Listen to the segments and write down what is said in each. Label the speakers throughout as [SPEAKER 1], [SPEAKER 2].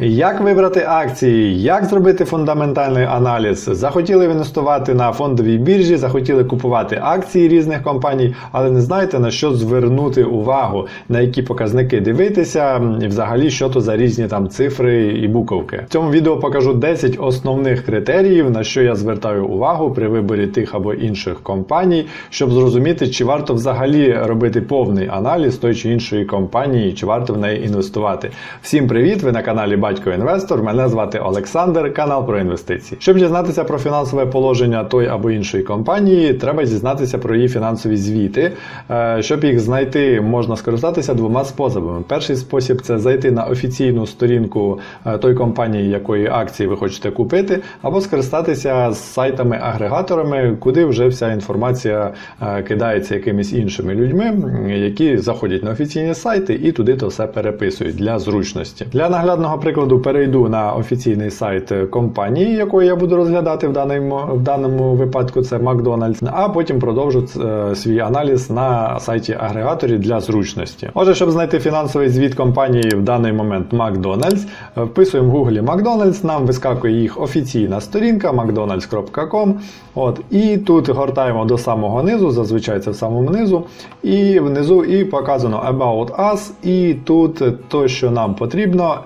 [SPEAKER 1] Як вибрати акції, як зробити фундаментальний аналіз? Захотіли інвестувати на фондовій біржі, захотіли купувати акції різних компаній, але не знаєте на що звернути увагу, на які показники дивитися, і взагалі що то за різні там цифри і буковки. В цьому відео покажу 10 основних критеріїв, на що я звертаю увагу при виборі тих або інших компаній, щоб зрозуміти, чи варто взагалі робити повний аналіз той чи іншої компанії, чи варто в неї інвестувати. Всім привіт! Ви на каналі Батько Інвестор. Мене звати Олександр, канал про інвестиції. Щоб дізнатися про фінансове положення той або іншої компанії, треба дізнатися про її фінансові звіти. Е, Щоб їх знайти, можна скористатися двома способами. Перший спосіб це зайти на офіційну сторінку е, той компанії, якої акції ви хочете купити, або скористатися з сайтами-агрегаторами, куди вже вся інформація е, кидається якимись іншими людьми, які заходять на офіційні сайти і туди то все переписують для зручності. Для наглядного прикладу перейду на офіційний сайт компанії, якої я буду розглядати в даному, в даному випадку. Це Макдональдс, а потім продовжу е, свій аналіз на сайті агрегаторів для зручності. Отже, щоб знайти фінансовий звіт компанії в даний момент Макдональдс, е, вписуємо в Google Макдональдс, нам вискакує їх офіційна сторінка mcdonalds.com. От, і тут гортаємо до самого низу, зазвичай це в самому низу, і внизу і показано About Us, і тут то, що нам потрібно,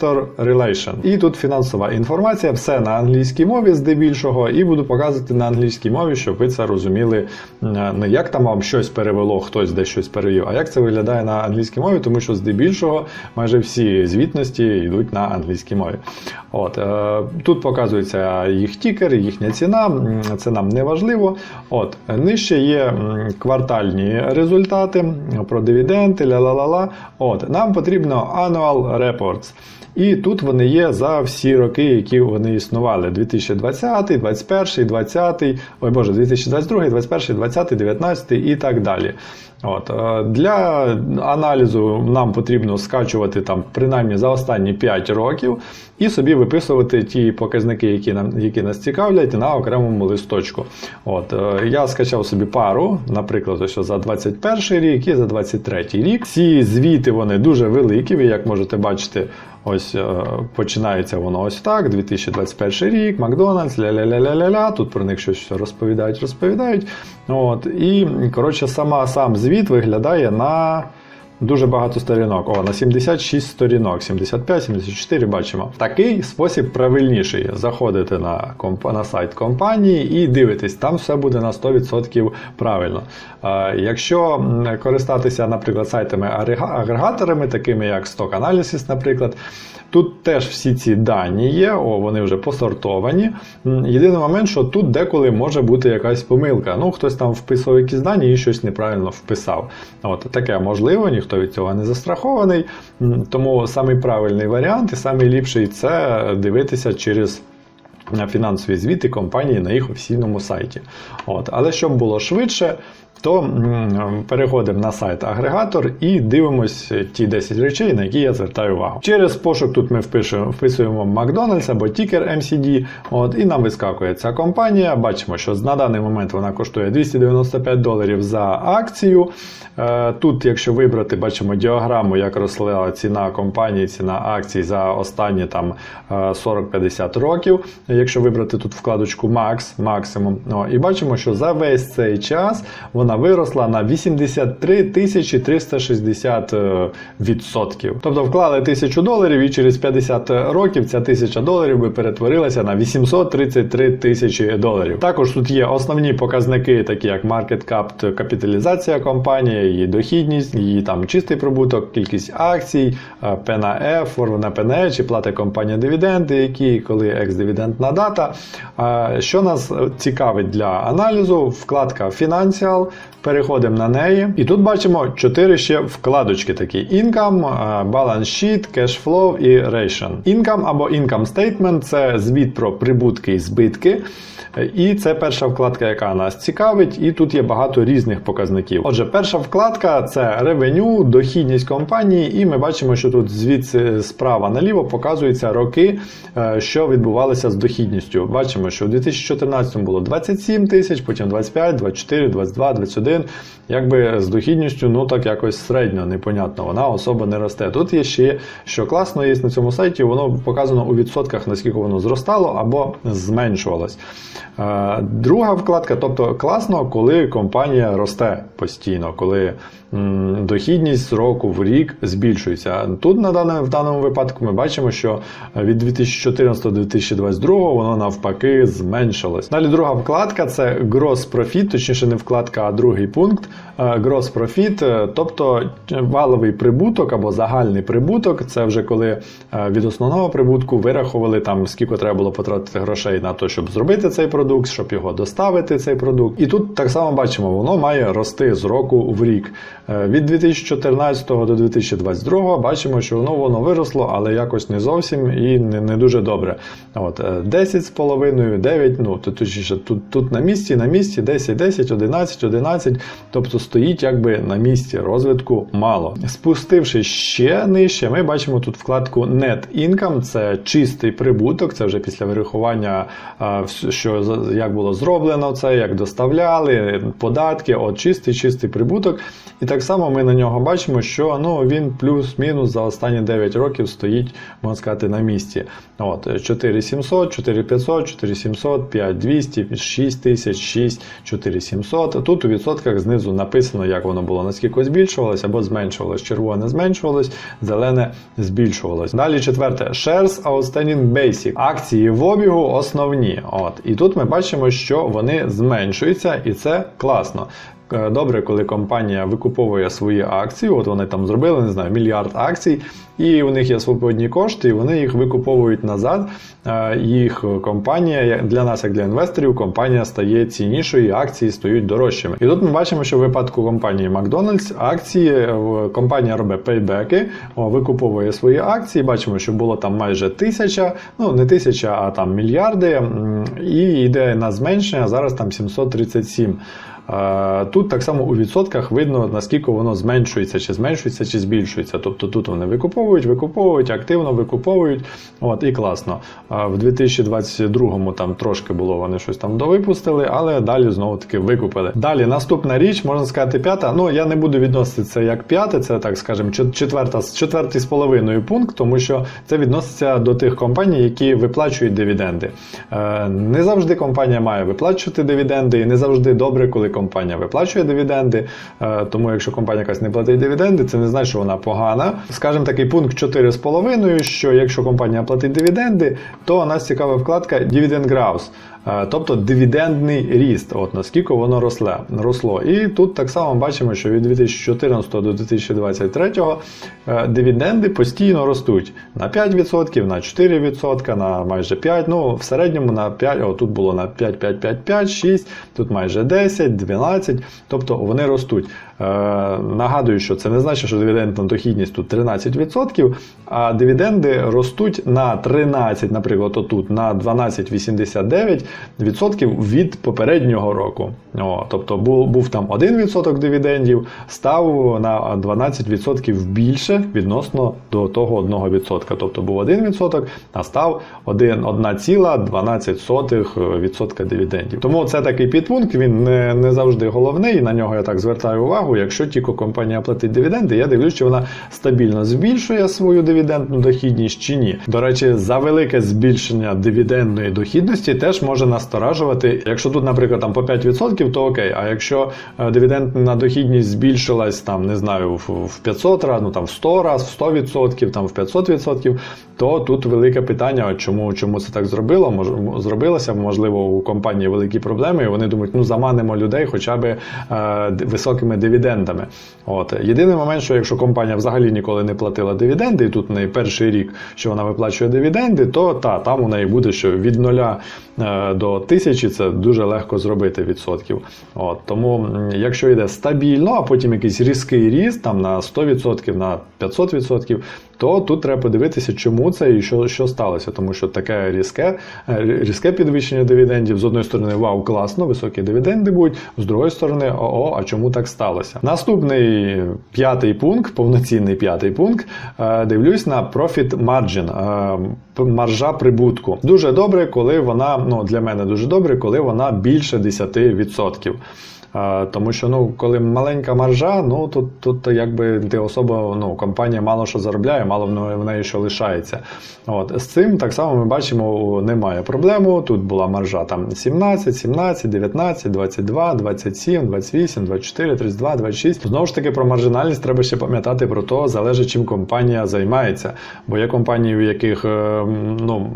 [SPEAKER 1] Investor Relation. І тут фінансова інформація, все на англійській мові здебільшого, і буду показувати на англійській мові, щоб ви це розуміли, е, не як там вам щось перевело, хтось десь щось перевів, а як це виглядає на англійській мові, тому що здебільшого майже всі звітності йдуть на англійській мові. От, е, тут показується їх тікер, їхня ціна, це нам не важливо. От, нижче є квартальні результати про дивіденди, ля-ла-ла-ла. От, нам потрібно annual reports. І тут вони є за всі роки, які вони існували: 2020, 2021, 2020, ой Боже, 2022, 2021, 2020, 2019 і так далі. От, Для аналізу нам потрібно скачувати там принаймні за останні 5 років і собі виписувати ті показники, які нам які нас цікавлять, на окремому листочку. От, е, Я скачав собі пару, наприклад, ось за 21 рік і за 23 рік. Ці звіти вони дуже великі, ви як можете бачити. Ось е, починається воно ось так. 2021 рік, Макдональдс, ля-ля-ля-ля-ля-ля. Тут про них щось розповідають, розповідають. От, І коротше, сама сам звіт виглядає на. Дуже багато сторінок. О, на 76 сторінок, 75, 74 бачимо. Такий спосіб правильніший. Заходите на комп... на сайт компанії і дивитесь, там все буде на 100% правильно. Е, якщо користатися, наприклад, сайтами агрегаторами, такими як Stock Analysis, наприклад, тут теж всі ці дані є, о, вони вже посортовані. Єдиний момент, що тут деколи може бути якась помилка. Ну, хтось там вписував якісь дані і щось неправильно вписав. От таке можливо, ніхто від цього не застрахований. Тому самий правильний варіант і самий ліпший це дивитися через. на Фінансові звіти компанії на їх офіційному сайті. От. Але щоб було швидше, то переходимо на сайт агрегатор і дивимось ті 10 речей, на які я звертаю увагу. Через пошук тут ми впишемо, вписуємо McDonald's або тікер MCD, от, і нам вискакує ця компанія. Бачимо, що на даний момент вона коштує 295 доларів за акцію. Е, Тут, якщо вибрати, бачимо діаграму, як росла ціна компанії, ціна акцій за останні там е, 40-50 років. Якщо вибрати тут вкладочку Max, максимум, і бачимо, що за весь цей час вона виросла на 83 тисячі 360 е, відсотків. Тобто вклали 1000 доларів, і через 50 років ця 1000 доларів би перетворилася на 833 тисячі доларів. Також тут є основні показники, такі як market cap, капіталізація компанії, її дохідність, її там чистий прибуток, кількість акцій, е, P на PNE, чи платить компанія дивіденди, які коли екс-дивідендна дата. Е, Що нас цікавить для аналізу? Вкладка Financial. Переходимо на неї. І тут бачимо 4 ще вкладочки такі: Income, е, Balance Sheet, Cash Flow і Ration. Income або Income Statement це звіт про прибутки і збитки. І це перша вкладка, яка нас цікавить, і тут є багато різних показників. Отже, перша вкладка це ревеню, дохідність компанії, і ми бачимо, що тут звідси справа наліво показуються роки, е, що відбувалося з дохідністю. Бачимо, що в 2014 було 27 тисяч, потім 25, 24, 22, 31, якби з дохідністю, ну так якось середньо, непонятно, вона особо не росте. Тут є ще, що класно є на цьому сайті, воно показано у відсотках, наскільки воно зростало або зменшувалось. Е, Друга вкладка, тобто класно, коли компанія росте постійно, коли дохідність з року в рік збільшується. Тут на даному, в даному випадку ми бачимо, що від 2014 до 2022 воно навпаки зменшилось. Далі друга вкладка це Gross Profit, точніше не вкладка, а другий пункт. Е, Gross Profit, е, тобто валовий прибуток або загальний прибуток. Це вже коли е, від основного прибутку вирахували там, скільки треба було потратити грошей на те, щоб зробити цей продукт, щоб його доставити, цей продукт. І тут так само бачимо, воно має рости з року в рік. Е, Від 2014 до 2022 бачимо, що воно воно виросло, але якось не зовсім і не, не дуже добре. От, е, 10,5, 9, ну то точніше, тут, тут на місці, на місці, 10, 10, 11, 11, тобто стоїть якби на місці розвитку мало. Спустивши ще нижче, ми бачимо тут вкладку Net Income, це чистий прибуток, це вже після вирахування, що як було зроблено це, як доставляли, податки, от чистий, чистий прибуток. І так само ми на нього бачимо, що ну, він плюс-мінус за останні 9 років стоїть, можна сказати, на місці. От, 4700, 4500, 4700, 5200, 6000, 6, 4700. Тут у відсотках знизу написано, як воно було, наскільки збільшувалось або зменшувалось. Червоне зменшувалось, зелене збільшувалось. Далі четверте. Shares Outstanding Basic. Акції в обігу основні. От. І тут ми бачимо, що вони зменшуються, і це класно. Е, Добре, коли компанія викуповує свої акції, от вони там зробили, не знаю, мільярд акцій, і у них є свободні кошти, і вони їх викуповують назад. Е, Їх компанія для нас, як для інвесторів, компанія стає ціннішою, і акції стають дорожчими. І тут ми бачимо, що в випадку компанії Макдональдс акції е, компанія робить пейбеки, викуповує свої акції. Бачимо, що було там майже тисяча, ну не тисяча, а там мільярди, і йде на зменшення. Зараз там 737. Тут так само у відсотках видно, наскільки воно зменшується, чи зменшується, чи збільшується. Тобто тут вони викуповують, викуповують, активно викуповують. От, і класно. В 2022-му там трошки було, вони щось там довипустили, але далі знову таки викупили. Далі наступна річ, можна сказати, п'ята. Ну я не буду відносити це як п'яте, це так скажемо, чет- четверта, четвертий з половиною пункт, тому що це відноситься до тих компаній, які виплачують дивіденди. Е, Не завжди компанія має виплачувати дивіденди, і не завжди добре, коли компанія виплачує дивіденди. Е, Тому якщо компанія якась не платить дивіденди, це не значить, що вона погана. Скажімо, такий пункт 4,5, що якщо компанія платить дивіденди, то у нас цікава вкладка Dividend Growth. Е, Тобто дивідендний ріст, от наскільки воно росле, росло. І тут так само бачимо, що від 2014 до 2023 е, дивіденди постійно ростуть на 5%, на 4%, на майже 5%, ну в середньому на 5%, о, тут було на 5, 5, 5, 5, 6, тут майже 10, 12, тобто вони ростуть. Е, нагадую, що це не значить, що дивідендна дохідність тут 13%, а дивіденди ростуть на 13, наприклад, отут на 12,89% від попереднього року. О, тобто був, був там 1% дивідендів, став на 12% більше відносно до того 1%. Тобто був 1%, а став 1,12% дивідендів. Тому це такий підпункт, він не, не завжди головний, на нього я так звертаю увагу. Якщо тільки компанія платить дивіденди, я дивлюсь, чи вона стабільно збільшує свою дивідендну дохідність чи ні. До речі, за велике збільшення дивідендної дохідності теж може насторажувати. Якщо тут, наприклад, там по 5%, то окей. А якщо е, дивідендна дохідність збільшилась там, не знаю, в в 500 разів, ну там в 100 разів, в 100%, там в 500%, то тут велике питання, чому, чому це так зробило? Мож, зробилося, можливо, у компанії великі проблеми, і вони думають, ну заманимо людей хоча б е, високими дивідендами. От. Єдиний момент, що якщо компанія взагалі ніколи не платила дивіденди, і тут не перший рік, що вона виплачує дивіденди, то та, там у неї буде, що від нуля до тисячі це дуже легко зробити відсотків. От. Тому, якщо йде стабільно, а потім якийсь різкий ріст там на 100%, на 500%, то тут треба подивитися, чому це і що, що сталося. Тому що таке різке, е, різке підвищення дивідендів, з одної сторони, вау, класно, високі дивіденди будуть, з другої сторони, ОО, а чому так сталося? Наступний п'ятий пункт, повноцінний п'ятий пункт, е, дивлюсь на Profit Margin, е, маржа прибутку. Дуже добре, коли вона, ну для мене дуже добре, коли вона більше 10%. Тому що ну, коли маленька маржа, ну тут, тут якби ти особо, ну, компанія мало що заробляє, мало в неї- що лишається. От. З цим так само ми бачимо, немає проблеми. Тут була маржа там 17, 17, 19, 22, 27, 28, 24, 32, 26. Знову ж таки, про маржинальність треба ще пам'ятати про те, залежить чим компанія займається. Бо є компанії, у яких е, ну,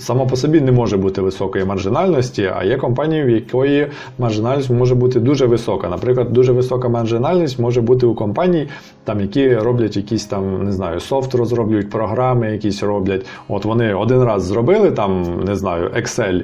[SPEAKER 1] само по собі не може бути високої маржинальності, а є компанії, в якої маржинальність може бути дуже висока. Наприклад, дуже висока маржинальність може бути у компаній, там, які роблять якісь там, не знаю, софт розроблюють, програми якісь роблять. От вони один раз зробили там, не знаю, Excel.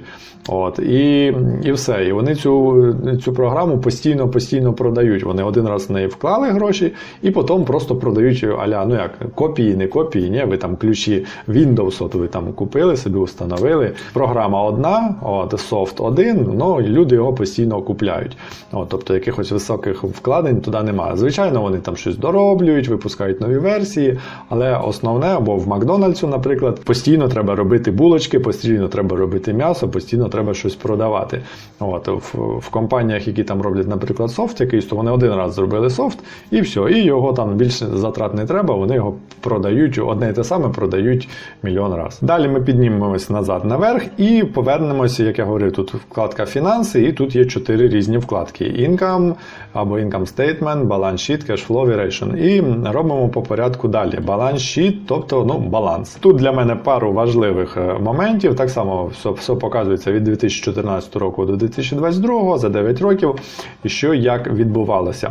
[SPEAKER 1] От, і, і все. І вони цю, цю програму постійно постійно продають. Вони один раз в неї вклали гроші, і потім просто продають аля, ну як копії, не копії, ні, ви там ключі Windows, от ви там купили, собі установили. Програма одна, от, софт один, ну люди його постійно купляють. От, тобто якихось високих вкладень туди немає. Звичайно, вони там щось дороблюють, випускають нові версії, але основне, або в Макдональдсу, наприклад, постійно треба робити булочки, постійно треба робити м'ясо, постійно треба щось продавати. От, в, в компаніях, які там роблять, наприклад, софт якийсь, то вони один раз зробили софт, і все, і його там більше затрат не треба, вони його продають, одне і те саме продають мільйон раз. Далі ми піднімемося назад наверх і повернемося, як я говорив, тут вкладка фінанси, і тут є чотири різні вкладки: Income або Income Statement, Balance Sheet, Cash Flow Variation. І робимо по порядку далі. Balance Sheet, тобто ну, баланс. Тут для мене пару важливих е, моментів. Так само все, все показується від 2014 року до 2022 за 9 років, що як відбувалося.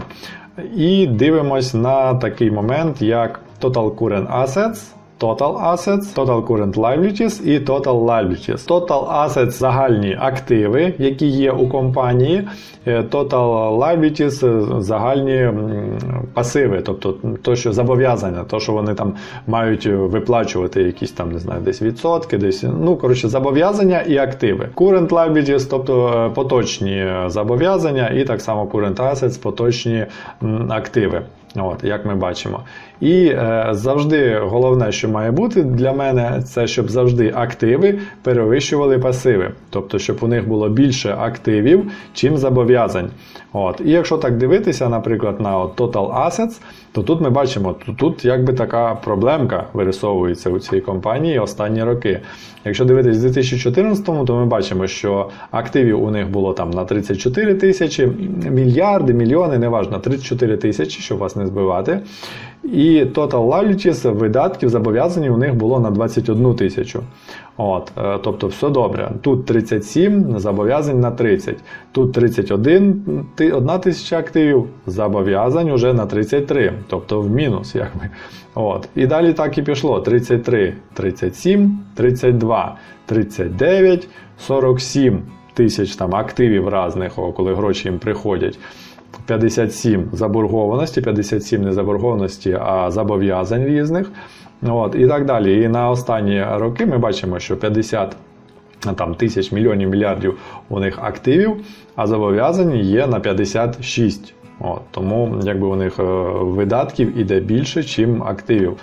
[SPEAKER 1] І дивимось на такий момент, як Total Current Assets. Total Assets, Total Current Liabilities і Total Liabilities. Total Assets – загальні активи, які є у компанії. Е, Total Liabilities – загальні пасиви, тобто то, що зобов'язання, то, що вони там мають виплачувати якісь там, не знаю, десь відсотки, десь, ну, коротше, зобов'язання і активи. Current Liabilities, тобто е, поточні зобов'язання, і так само Current Assets – поточні активи. От, як ми бачимо. І е, завжди головне, що має бути для мене, це щоб завжди активи перевищували пасиви. Тобто, щоб у них було більше активів, чим зобов'язань. От. І якщо так дивитися, наприклад, на от Total Assets, то тут ми бачимо, тут, якби така проблемка вирисовується у цій компанії останні роки. Якщо дивитись в 2014-му, то ми бачимо, що активів у них було там на 34 тисячі, мільярди, мільйони, неважно, 34 тисячі, щоб вас не збивати. І total liabilities, видатків, зобов'язань у них було на 21 тисячу. От, е, тобто все добре. Тут 37, зобов'язань на 30. Тут 31 ти- одна тисяча активів, зобов'язань уже на 33, тобто в мінус. якби. От. І далі так і пішло: 33, 37, 32, 39, 47 тисяч там активів різних, коли гроші їм приходять. 57 заборгованості, 57 не заборгованості, а зобов'язань різних. От, і так далі. І на останні роки ми бачимо, що 50 там, тисяч мільйонів мільярдів у них активів, а зобов'язані є на 56. От, тому якби у них е, видатків іде більше, чим активів.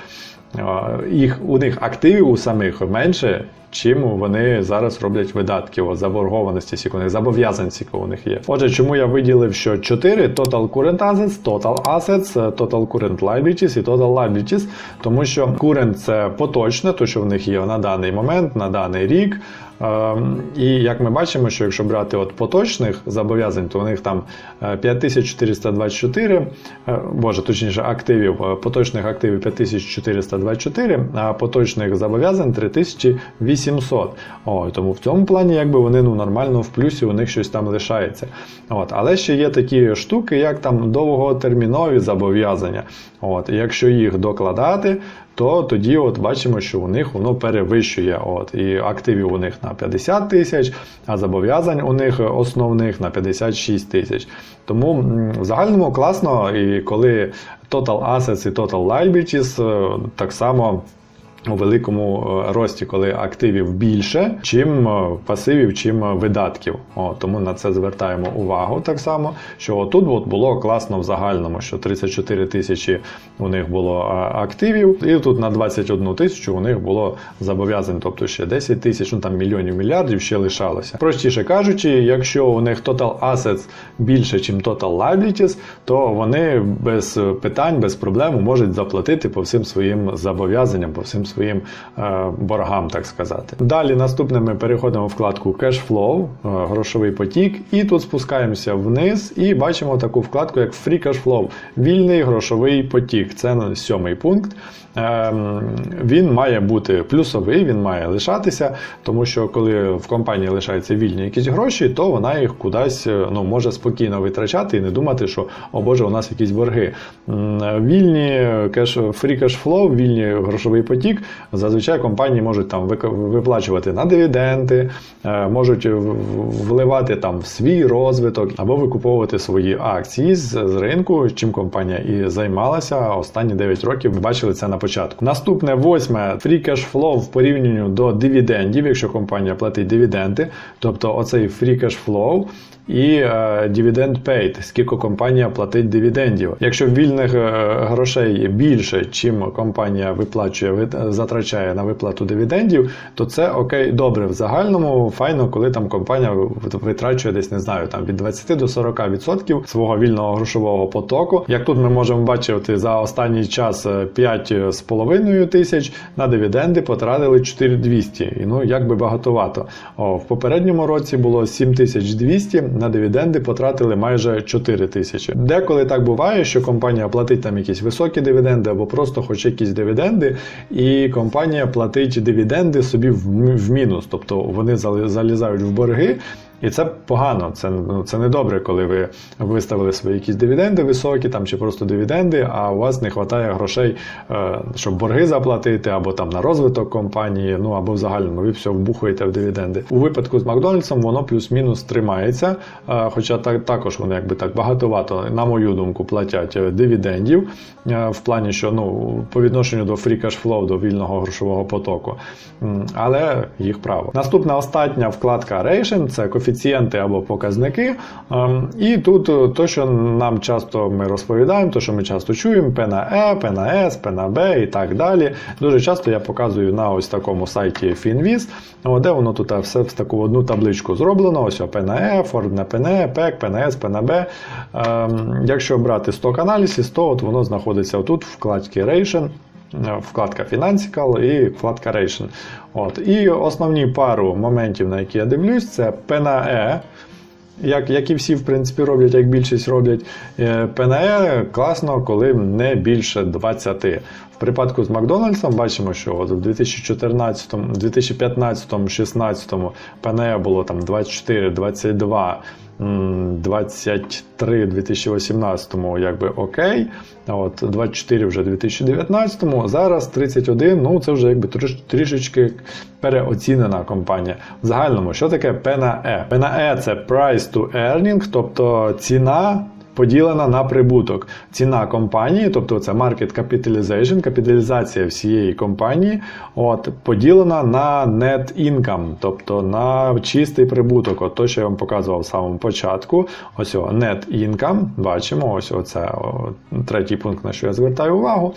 [SPEAKER 1] Е, Їх, у них активів у самих менше, чим вони зараз роблять видатків, заборгованості, скільки у них зобов'язань, скільки у них є. Отже, чому я виділив, що 4 Total Current Assets, Total Assets, е, Total Current Liabilities і Total Liabilities, тому що current – це поточне, то що в них є на даний момент, на даний рік. Ем, І як ми бачимо, що якщо брати от поточних зобов'язань, то у них там е, 5424, е, боже, точніше, активів, е, поточних активів 5424, а поточних зобов'язань 3800. О, тому в цьому плані якби вони ну, нормально в плюсі, у них щось там лишається. От. Але ще є такі штуки, як там довготермінові зобов'язання. От. Якщо їх докладати, то тоді от бачимо, що у них воно перевищує. От, І активів у них на 50 тисяч, а зобов'язань у них основних на 56 тисяч. Тому в загальному класно, і коли Total Assets і Total Liabilities е, так само. У великому е, рості, коли активів більше, чим е, пасивів, чим е, видатків. О, тому на це звертаємо увагу так само. Що тут от було класно в загальному, що 34 тисячі у них було активів, і тут на 21 тисячу у них було зобов'язань, тобто ще 10 тисяч, ну там мільйонів мільярдів ще лишалося. Простіше кажучи, якщо у них total assets більше, ніж total liabilities, то вони без питань, без проблем можуть заплатити по всім своїм зобов'язанням, по всім своїм е, боргам, так сказати. Далі наступне ми переходимо в вкладку Cash Flow, е, грошовий потік, і тут спускаємося вниз і бачимо таку вкладку, як Free Cash Flow, вільний грошовий потік. Це сьомий пункт. Ем, Він має бути плюсовий, він має лишатися, тому що коли в компанії лишаються вільні якісь гроші, то вона їх кудись е, ну, може спокійно витрачати і не думати, що о Боже, у нас якісь борги. Вільні кеш, cash flow, вільний грошовий потік. Зазвичай компанії можуть там виплачувати на дивіденди, е, можуть вливати там в свій розвиток або викуповувати свої акції з, з ринку, чим компанія і займалася останні 9 років. Ми бачили це на початку. Наступне восьме free cash flow в порівнянні до дивідендів, якщо компанія платить дивіденди, тобто оцей free cash flow і е, dividend paid, скільки компанія платить дивідендів. Якщо вільних е, грошей більше, чим компанія виплачує, затрачає на виплату дивідендів, то це окей, добре. В загальному файно, коли там компанія витрачує десь не знаю, там від 20 до 40% свого вільного грошового потоку. Як тут ми можемо бачити за останній час е, 5,5 тисяч на дивіденди потратили 4200. І ну як би багатовато. О, в попередньому році було 7200, на дивіденди потратили майже 4 тисячі. Деколи так буває, що компанія платить там якісь високі дивіденди або просто хоч якісь дивіденди, і компанія платить дивіденди собі в, мінус, тобто вони залізають в борги. І це погано, це, ну, це не добре, коли ви виставили свої якісь дивіденди високі, там чи просто дивіденди, а у вас не вистачає грошей, е, щоб борги заплатити, або там на розвиток компанії, ну або в загальному ви все вбухуєте в дивіденди. У випадку з Макдональдсом воно плюс-мінус тримається, е, хоча так, також вони якби так багатовато, на мою думку, платять е, дивідендів е, в плані, що ну по відношенню до free cash flow, до вільного грошового потоку. Але їх право. Наступна остання вкладка Ration це коефіцієнти або показники. Ем, І тут е, то, що нам часто ми розповідаємо, то, що ми часто чуємо, P на E, P на S, P на B і так далі. Дуже часто я показую на ось такому сайті Finviz, де воно тут все в таку одну табличку зроблено. Ось P на E, Ford на P на E, PEC, P на S, P на B. Ем, Якщо брати сток аналізис, то от воно знаходиться тут в вкладці Ration. Е, Вкладка Financial і вкладка Ration. От. І основні пару моментів, на які я дивлюсь, це ПНЕ. Як, як і всі, в принципі, роблять, як більшість роблять. Е, на E класно, коли не більше 20. В припадку з Макдональдсом бачимо, що от в 2014, 2015-16 ПНЕ було там 24, 22. м, 23 2018 якби окей. А От 24 вже 2019, зараз 31, ну це вже якби трош- трішечки переоцінена компанія. В загальному, що таке P на E? P E це price to earning, тобто ціна поділена на прибуток. Ціна компанії, тобто це market capitalization, капіталізація всієї компанії, от, поділена на net income, тобто на чистий прибуток. От то, що я вам показував в самому початку. Ось о, net income, бачимо, ось оце о, третій пункт, на що я звертаю увагу.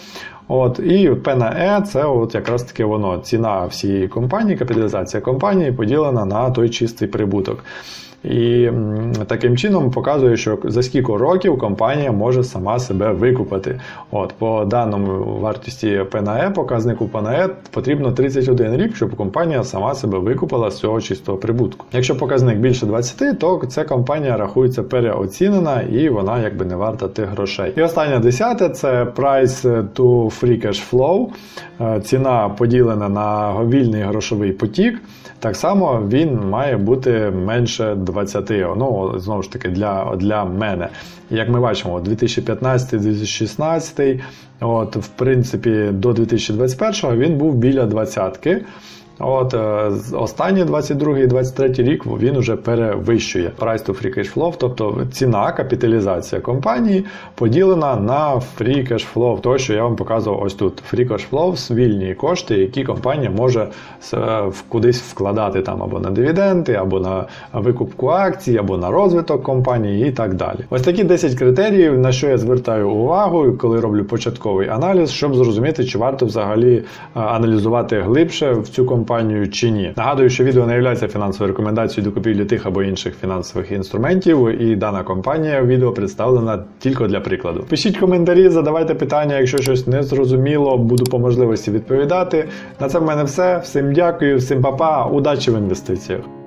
[SPEAKER 1] От, і E це от якраз таки воно ціна всієї компанії, капіталізація компанії поділена на той чистий прибуток. І таким чином показує, що за скільки років компанія може сама себе викупити. От, по даному вартості P на E, показнику P E, потрібно 31 рік, щоб компанія сама себе викупила з цього чистого прибутку. Якщо показник більше 20, то ця компанія рахується переоцінена і вона якби не варта тих грошей. І останнє десяте це price to free cash flow. Е, Ціна поділена на вільний грошовий потік. Так само він має бути менше 20. Ну, знову ж таки, для, для мене. Як ми бачимо, 2015-2016, от, в принципі, до 2021 він був біля 20. От е, останній 22 і 23 рік він уже перевищує price to free cash flow, тобто ціна, капіталізація компанії поділена на free cash flow, то що я вам показував ось тут. Free cash flow – вільні кошти, які компанія може е, кудись вкладати там або на дивіденди, або на викупку акцій, або на розвиток компанії і так далі. Ось такі 10 критеріїв, на що я звертаю увагу, коли роблю початковий аналіз, щоб зрозуміти, чи варто взагалі е, аналізувати глибше в цю компанію чи ні. Нагадую, що відео не є фінансовою рекомендацією до купівлі тих або інших фінансових інструментів, і дана компанія в відео представлена тільки для прикладу. Пишіть коментарі, задавайте питання, якщо щось не зрозуміло, буду по можливості відповідати. На це в мене все. Всім дякую, всім па-па, удачі в інвестиціях.